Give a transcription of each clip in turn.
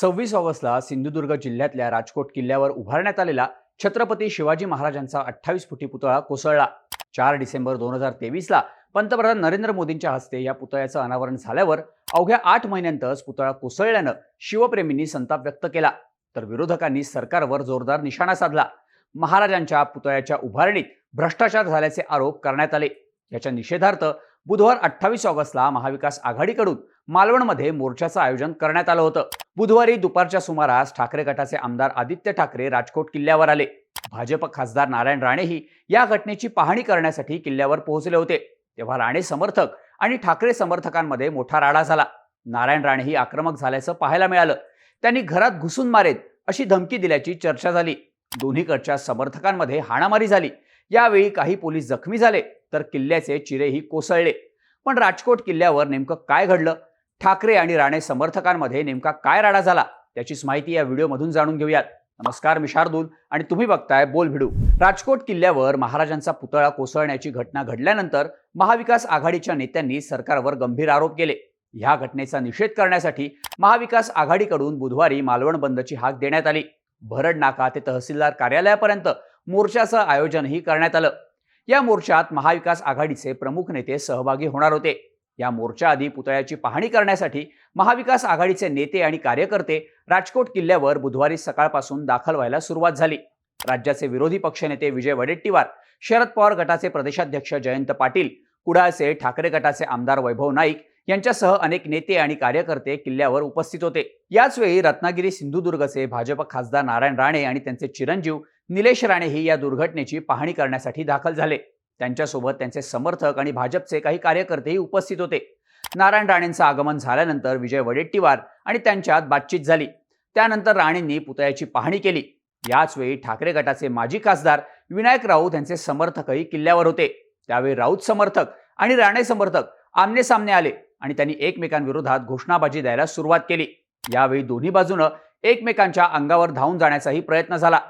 सव्वीस ऑगस्टला सिंधुदुर्ग जिल्ह्यातल्या राजकोट किल्ल्यावर उभारण्यात आलेला छत्रपती शिवाजी महाराजांचा अठ्ठावीस फुटी पुतळा कोसळला. चार डिसेंबर दोन हजार तेवीसला पंतप्रधान नरेंद्र मोदींच्या हस्ते या पुतळ्याचं अनावरण झाल्यावर अवघ्या आठ महिन्यांतच पुतळा कोसळल्यानं शिवप्रेमींनी संताप व्यक्त केला. तर विरोधकांनी सरकारवर जोरदार निशाणा साधला. महाराजांच्या पुतळ्याच्या उभारणीत भ्रष्टाचार झाल्याचे आरोप करण्यात आले. याच्या निषेधार्थ बुधवार अठ्ठावीस ऑगस्टला महाविकास आघाडीकडून मालवणमध्ये मोर्चाचं आयोजन करण्यात आलं होतं. बुधवारी दुपारच्या सुमारास ठाकरे गटाचे आमदार आदित्य ठाकरे राजकोट किल्ल्यावर आले. भाजप खासदार नारायण राणेही या घटनेची पाहणी करण्यासाठी किल्ल्यावर पोहोचले होते. तेव्हा राणे समर्थक आणि ठाकरे समर्थकांमध्ये मोठा राडा झाला. नारायण राणेही आक्रमक झाल्याचं पाहायला मिळालं. त्यांनी घरात घुसून मारेत अशी धमकी दिल्याची चर्चा झाली. दोन्हीकडच्या समर्थकांमध्ये हाणामारी झाली. यावेळी काही पोलीस जखमी झाले तर किल्ल्याचे चिरेही कोसळले. पण राजकोट किल्ल्यावर नेमकं काय घडलं? ठाकरे आणि राणे समर्थकांमध्ये नेमका काय राडा झाला त्याचीच माहिती या व्हिडिओमधून जाणून घेऊयात. नमस्कार मी शार्दूल आणि तुम्ही बघताय बोल भिडू. राजकोट किल्ल्यावर महाराजांचा पुतळा कोसळण्याची घटना घडल्यानंतर महाविकास आघाडीच्या नेत्यांनी सरकारवर गंभीर आरोप केले. ह्या घटनेचा निषेध करण्यासाठी महाविकास आघाडीकडून बुधवारी मालवण बंदची हाक देण्यात आली. भरड नाका ते तहसीलदार कार्यालयापर्यंत मोर्चाचं आयोजनही करण्यात आलं. या मोर्चात महाविकास आघाडीचे प्रमुख नेते सहभागी होणार होते. या मोर्चाआधी पुतळ्याची पाहणी करण्यासाठी महाविकास आघाडीचे नेते आणि कार्यकर्ते राजकोट किल्ल्यावर बुधवारी सकाळपासून दाखल व्हायला सुरुवात झाली. राज्याचे विरोधी पक्षनेते विजय वडेट्टीवार शरद पवार गटाचे प्रदेशाध्यक्ष जयंत पाटील कुडाळचे ठाकरे गटाचे आमदार वैभव नाईक यांच्यासह अनेक नेते आणि कार्यकर्ते किल्ल्यावर उपस्थित होते. याच वेळी रत्नागिरी सिंधुदुर्गचे भाजप खासदार नारायण राणे आणि त्यांचे चिरंजीव निलेश राणेही या दुर्घटनेची पाहणी करण्यासाठी दाखल झाले. त्यांच्यासोबत त्यांचे समर्थक आणि भाजपचे काही कार्यकर्तेही उपस्थित होते. नारायण राणेंचं आगमन झाल्यानंतर विजय वडेट्टीवार आणि त्यांच्यात बातचीत झाली. त्यानंतर राणेंनी पुतळ्याची पाहणी केली. याच वेळी ठाकरे गटाचे माजी खासदार विनायक राऊत यांचे समर्थकही किल्ल्यावर होते. त्यावेळी राऊत समर्थक आणि राणे समर्थक आमने सामने आले आणि त्यांनी एकमेकांविरोधात घोषणाबाजी द्यायला सुरुवात केली. यावेळी दोन्ही बाजूनं एकमेकांच्या अंगावर धावून जाण्याचाही प्रयत्न झाला.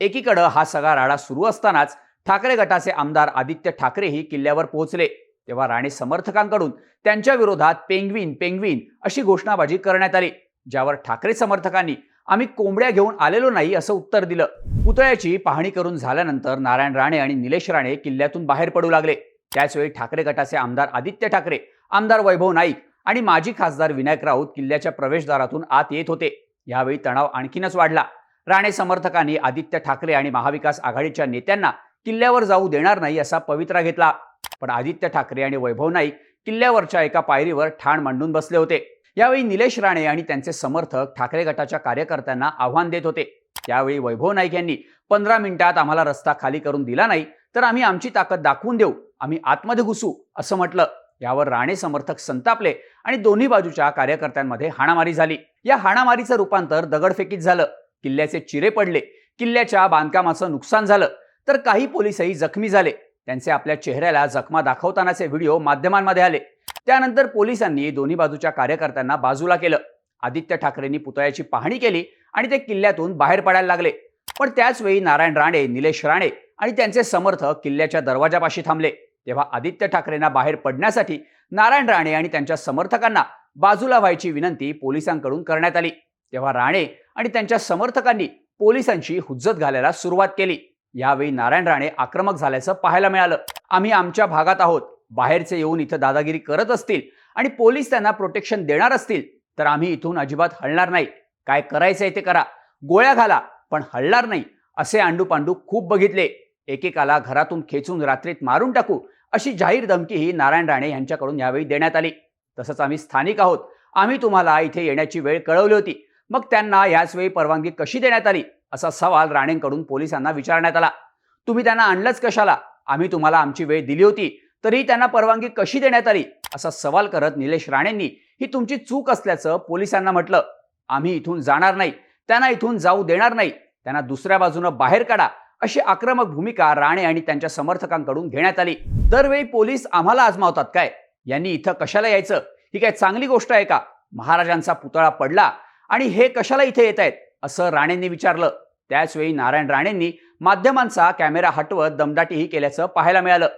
एकीकडं हा सगळा राडा सुरू असतानाच ठाकरे गटाचे आमदार आदित्य ठाकरेही किल्ल्यावर पोहोचले. तेव्हा राणे समर्थकांकडून त्यांच्या विरोधात पेंगवीन पेंगवीन अशी घोषणाबाजी करण्यात आली ज्यावर ठाकरे समर्थकांनी आम्ही कोंबड्या घेऊन आलेलो नाही असं उत्तर दिलं. पुतळ्याची पाहणी करून झाल्यानंतर नारायण राणे आणि निलेश राणे किल्ल्यातून बाहेर पडू लागले. त्याचवेळी ठाकरे गटाचे आमदार आदित्य ठाकरे आमदार वैभव नाईक आणि माजी खासदार विनायक राऊत किल्ल्याच्या प्रवेशद्वारातून आत येत होते. यावेळी तणाव आणखीनच वाढला. राणे समर्थकांनी आदित्य ठाकरे आणि महाविकास आघाडीच्या नेत्यांना किल्ल्यावर जाऊ देणार नाही असा पवित्रा घेतला. पण आदित्य ठाकरे आणि वैभव नाईक किल्ल्यावरच्या एका पायरीवर ठाण मांडून बसले होते. यावेळी निलेश राणे आणि त्यांचे समर्थक ठाकरे गटाच्या कार्यकर्त्यांना आव्हान देत होते. त्यावेळी वैभव नाईक यांनी पंधरा मिनिटात आम्हाला रस्ता खाली करून दिला नाही तर आम्ही आमची ताकद दाखवून देऊ. आम्ही आतमध्ये घुसू असं म्हटलं. यावर राणे समर्थक संतापले आणि दोन्ही बाजूच्या कार्यकर्त्यांमध्ये हाणामारी झाली. या हाणामारीचं रूपांतर दगडफेकीत झालं. किल्ल्याचे चिरे पडले. किल्ल्याच्या बांधकामाचं नुकसान झालं. तर काही पोलिसही जखमी झाले. त्यांचे आपल्या चेहऱ्याला जखमा दाखवतानाचे व्हिडिओ माध्यमांमध्ये आले. त्यानंतर पोलिसांनी दोन्ही बाजूच्या कार्यकर्त्यांना बाजूला केलं. आदित्य ठाकरेंनी पुतळ्याची पाहणी केली आणि ते किल्ल्यातून बाहेर पडायला लागले. पण त्याचवेळी नारायण राणे निलेश राणे आणि त्यांचे समर्थक किल्ल्याच्या दरवाजापाशी थांबले. तेव्हा आदित्य ठाकरेंना बाहेर पडण्यासाठी नारायण राणे आणि त्यांच्या समर्थकांना बाजूला व्हायची विनंती पोलिसांकडून करण्यात आली. तेव्हा राणे आणि त्यांच्या समर्थकांनी पोलिसांची हुज्जत घालायला सुरुवात केली. यावेळी नारायण राणे आक्रमक झाल्याचं पाहायला मिळालं. आम्ही आमच्या भागात आहोत. बाहेरचे येऊन इथं दादागिरी करत असतील आणि पोलीस त्यांना प्रोटेक्शन देणार असतील तर आम्ही इथून अजिबात हलणार नाही. काय करायचंय ते करा. गोळ्या घाला पण हलणार नाही असे आंडू पांडू खूप बघितले. एकेकाला घरातून खेचून रात्रीत मारून टाकू अशी जाहीर धमकीही नारायण राणे यांच्याकडून यावेळी देण्यात आली. तसंच आम्ही स्थानिक आहोत. आम्ही तुम्हाला इथे येण्याची वेळ कळवली होती. मग त्यांना याच वेळी परवानगी कशी देण्यात आली? असा सवाल राणेंकडून पोलिसांना विचारण्यात आला. तुम्ही त्यांना आणलंच कशाला? आम्ही तुम्हाला आमची वेळ दिली होती तरी त्यांना परवानगी कशी देण्यात आली? असा सवाल करत निलेश राणेंनी ही तुमची चूक असल्याचं पोलिसांना म्हटलं. आम्ही इथून जाणार नाही. त्यांना इथून जाऊ देणार नाही. त्यांना दुसऱ्या बाजूनं बाहेर काढा. अशी आक्रमक भूमिका राणे आणि त्यांच्या समर्थकांकडून घेण्यात आली. दरवेळी पोलीस आम्हाला आजमावतात काय? यांनी इथं कशाला यायचं? ही काय चांगली गोष्ट आहे का? महाराजांचा पुतळा पडला. आणि हे कशाला इथे येत आहेत असं राणेंनी विचारलं. त्याचवेळी नारायण राणेंनी माध्यमांचा कॅमेरा हटवत दमदाटीही केल्याचं पाहायला मिळालं.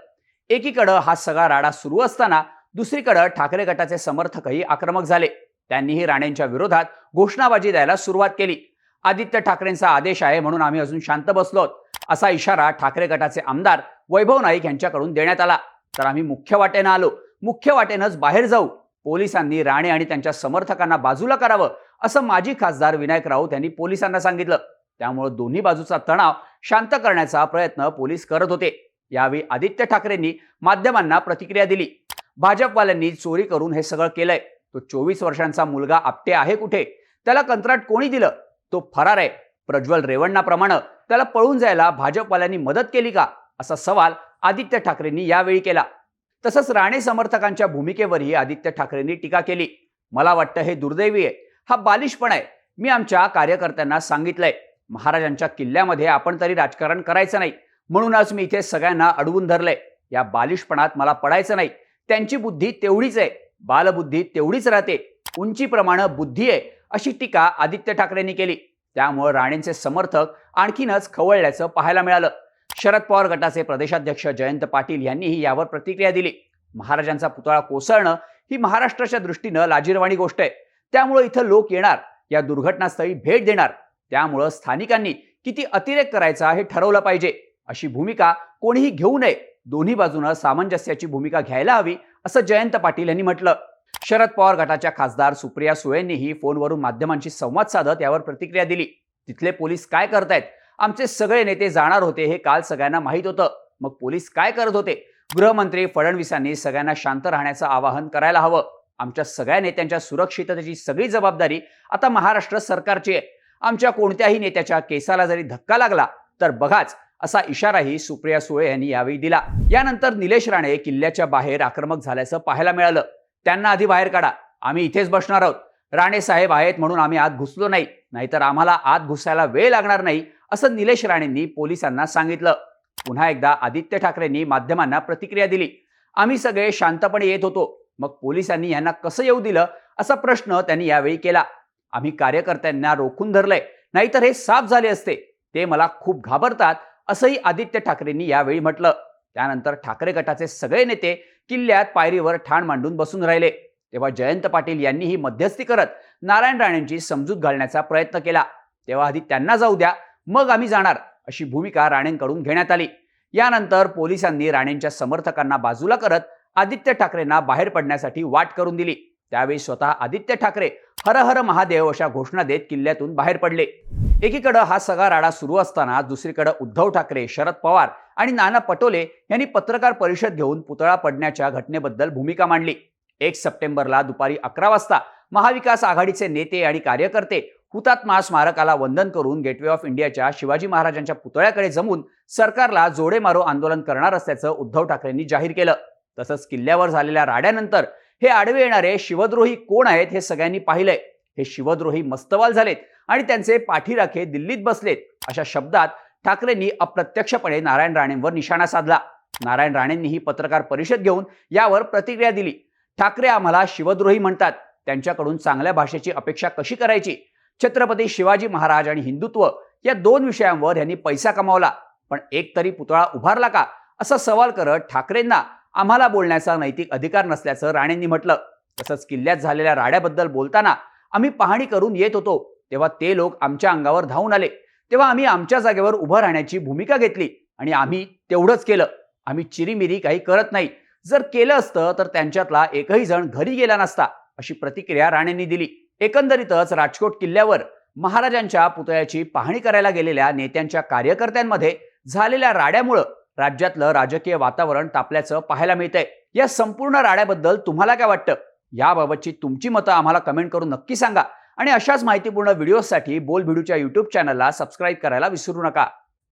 एकीकडं हा सगळा राडा सुरू असताना दुसरीकडं ठाकरे गटाचे समर्थकही आक्रमक झाले. त्यांनीही राणेंच्या विरोधात घोषणाबाजी द्यायला सुरुवात केली. आदित्य ठाकरेंचा आदेश आहे म्हणून आम्ही अजून शांत बसलोत असा इशारा ठाकरे गटाचे आमदार वैभव नाईक यांच्याकडून देण्यात आला. तर आम्ही मुख्य वाटेनं आलो. मुख्य वाटेनंच बाहेर जाऊ. पोलिसांनी राणे आणि त्यांच्या समर्थकांना बाजूला करावं. असं माजी खासदार विनायक राऊत यांनी पोलिसांना सांगितलं. त्यामुळे दोन्ही बाजूचा तणाव शांत करण्याचा प्रयत्न पोलीस करत होते. यावेळी आदित्य ठाकरेंनी माध्यमांना प्रतिक्रिया दिली. भाजपवाल्यांनी चोरी करून हे सगळं केलंय. तो चोवीस वर्षांचा मुलगा आपटे आहे कुठे? त्याला कंत्राट कोणी दिलं? तो फरार आहे. प्रज्वल रेवण्णाप्रमाणे त्याला पळून जायला भाजपवाल्यांनी मदत केली का? असा सवाल आदित्य ठाकरेंनी यावेळी केला. तसंच राणे समर्थकांच्या भूमिकेवरही आदित्य ठाकरेंनी टीका केली. मला वाटतं हे दुर्दैवी आहे. हा बालिशपण आहे. मी आमच्या कार्यकर्त्यांना सांगितलंय महाराजांच्या किल्ल्यामध्ये आपण तरी राजकारण करायचं नाही. म्हणूनच मी इथे सगळ्यांना अडवून धरलंय. या बालिशपणात मला पडायचं नाही. त्यांची बुद्धी तेवढीच आहे. बालबुद्धी तेवढीच राहते. उंचीप्रमाणे बुद्धी आहे अशी टीका आदित्य ठाकरेंनी केली. त्यामुळे राणेंचे समर्थक आणखीनच खवळल्याचं पाहायला मिळालं. शरद पवार गटाचे प्रदेशाध्यक्ष जयंत पाटील यांनीही यावर प्रतिक्रिया दिली. महाराजांचा पुतळा कोसळणं ही महाराष्ट्राच्या दृष्टीनं लाजीरवाणी गोष्ट आहे. त्यामुळे इथं लोक येणार या दुर्घटनास्थळी भेट देणार. त्यामुळं स्थानिकांनी किती अतिरेक करायचा हे ठरवलं पाहिजे अशी भूमिका कोणीही घेऊ नये. दोन्ही बाजूनं सामंजस्याची भूमिका घ्यायला हवी असं जयंत पाटील यांनी म्हटलं. शरद पवार गटाच्या खासदार सुप्रिया सुळेंनीही फोनवरून माध्यमांशी संवाद साधत यावर प्रतिक्रिया दिली. तिथले पोलीस काय करतायत? आमचे सगळे नेते जाणार होते हे काल सगळ्यांना माहीत होतं. मग पोलीस काय करत होते? गृहमंत्री फडणवीसांनी सगळ्यांना शांत राहण्याचं आवाहन करायला हवं. आमच्या सगळ्या नेत्यांच्या सुरक्षिततेची सगळी जबाबदारी आता महाराष्ट्र सरकारची आहे. आमच्या कोणत्याही नेत्याच्या केसाला जरी धक्का लागला तर बघाच असा इशाराही सुप्रिया सुळे यांनी यावेळी दिला. यानंतर निलेश राणे किल्ल्याच्या बाहेर आक्रमक झाल्याचं पाहायला मिळालं. त्यांना आधी बाहेर काढा. आम्ही इथेच बसणार आहोत. राणे साहेब आहेत म्हणून आम्ही आत घुसलो नाही. नाहीतर आम्हाला आत घुसायला वेळ लागणार नाही असं निलेश राणेंनी पोलिसांना सांगितलं. पुन्हा एकदा आदित्य ठाकरेंनी माध्यमांना प्रतिक्रिया दिली. आम्ही सगळे शांतपणे येत होतो. मग पोलिसांनी यांना कसं येऊ दिलं? असा प्रश्न त्यांनी यावेळी केला. आम्ही कार्यकर्त्यांना रोखून धरलंय. नाहीतर हे साफ झाले असते. ते मला खूप घाबरतात असंही आदित्य ठाकरेंनी यावेळी म्हटलं. त्यानंतर ठाकरे गटाचे सगळे नेते किल्ल्यात पायरीवर ठाण मांडून बसून राहिले. तेव्हा जयंत पाटील यांनीही मध्यस्थी करत नारायण राणेंची समजूत घालण्याचा प्रयत्न केला. तेव्हा आधी त्यांना जाऊ द्या मग आम्ही जाणार अशी भूमिका राणेंकडून घेण्यात आली. यानंतर पोलिसांनी राणेंच्या समर्थकांना बाजूला करत आदित्य ठाकरेंना बाहेर पडण्यासाठी वाट करून दिली. त्यावेळी स्वतः आदित्य ठाकरे हर हर महादेव अशा घोषणा देत किल्ल्यातून बाहेर पडले. एकीकडं हा सगळा राडा सुरू असताना दुसरीकडे उद्धव ठाकरे शरद पवार आणि नाना पटोले यांनी पत्रकार परिषद घेऊन पुतळा पडण्याच्या घटनेबद्दल भूमिका मांडली. एक सप्टेंबरला दुपारी अकरा वाजता महाविकास आघाडीचे नेते आणि कार्यकर्ते हुतात्मा स्मारकाला वंदन करून गेटवे ऑफ इंडियाच्या शिवाजी महाराजांच्या पुतळ्याकडे जमून सरकारला जोडे मारो आंदोलन करणार असल्याचं उद्धव ठाकरेंनी जाहीर केलं. तसंच किल्ल्यावर झालेल्या राड्यानंतर हे आडवे येणारे शिवद्रोही कोण आहेत हे सगळ्यांनी पाहिलंय. हे शिवद्रोही मस्तवाल झालेत आणि त्यांचे पाठीराखे दिल्लीत बसलेत. अशा शब्दात ठाकरेंनी अप्रत्यक्षपणे नारायण राणेंवर निशाणा साधला. नारायण राणेंनी ही पत्रकार परिषद घेऊन यावर प्रतिक्रिया दिली. ठाकरे आम्हाला शिवद्रोही म्हणतात. त्यांच्याकडून चांगल्या भाषेची अपेक्षा कशी करायची? छत्रपती शिवाजी महाराज आणि हिंदुत्व या दोन विषयांवर यांनी पैसा कमावला. पण एक तरी पुतळा उभारला का? असा सवाल करत ठाकरेंना आम्हाला बोलण्याचा नैतिक अधिकार नसल्याचं राणेंनी म्हटलं. तसंच किल्ल्यात झालेल्या राड्याबद्दल बोलताना आम्ही पाहणी करून येत होतो. तेव्हा ते लोक आमच्या अंगावर धावून आले. तेव्हा आम्ही आमच्या जागेवर उभं राहण्याची भूमिका घेतली आणि आम्ही तेवढंच केलं. आम्ही चिरीमिरी काही करत नाही. जर केलं असतं तर त्यांच्यातला एकही जण घरी गेला नसता अशी प्रतिक्रिया राणेंनी दिली. एकंदरीतच राजकोट किल्ल्यावर महाराजांच्या पुतळ्याची पाहणी करायला गेलेल्या नेत्यांच्या कार्यकर्त्यांमध्ये झालेल्या राड्यामुळं राज्यातलं राजकीय वातावरण तापल्याचं पाहायला मिळतंय. या संपूर्ण राड्याबद्दल तुम्हाला काय वाटतं? याबाबतची तुमची मतं आम्हाला कमेंट करून नक्की सांगा. आणि अशाच माहितीपूर्ण व्हिडिओसाठी बोल भिडूच्या युट्यूब चॅनलला सबस्क्राईब करायला विसरू नका.